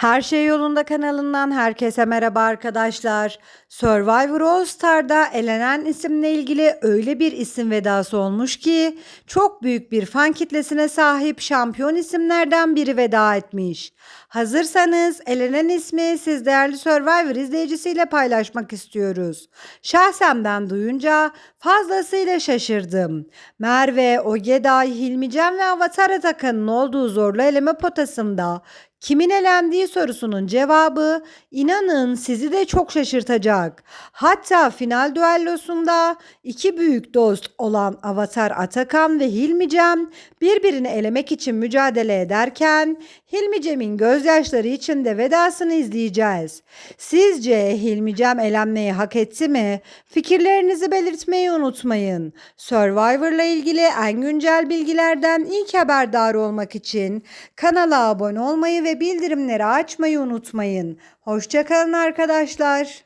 Her Şey Yolunda kanalından herkese merhaba arkadaşlar. Survivor All Star'da elenen isimle ilgili öyle bir isim vedası olmuş ki çok büyük bir fan kitlesine sahip şampiyon isimlerden biri veda etmiş. Hazırsanız elenen ismi siz değerli Survivor izleyicisiyle paylaşmak istiyoruz. Şahsen ben duyunca fazlasıyla şaşırdım. Merve, Ogeday, Hilmicem ve Avatar Atakan'ın olduğu zorlu eleme potasında Kimin elendiği sorusunun cevabı inanın sizi de çok şaşırtacak. Hatta final düellosunda iki büyük dost olan Avatar Atakan ve Hilmicem birbirini elemek için mücadele ederken Hilmicem'in gözyaşları içinde vedasını izleyeceğiz. Sizce Hilmicem elenmeyi hak etti mi? Fikirlerinizi belirtmeyi unutmayın. Survivor'la ilgili en güncel bilgilerden ilk haberdar olmak için kanala abone olmayı ve bildirimleri açmayı unutmayın. Hoşçakalın arkadaşlar.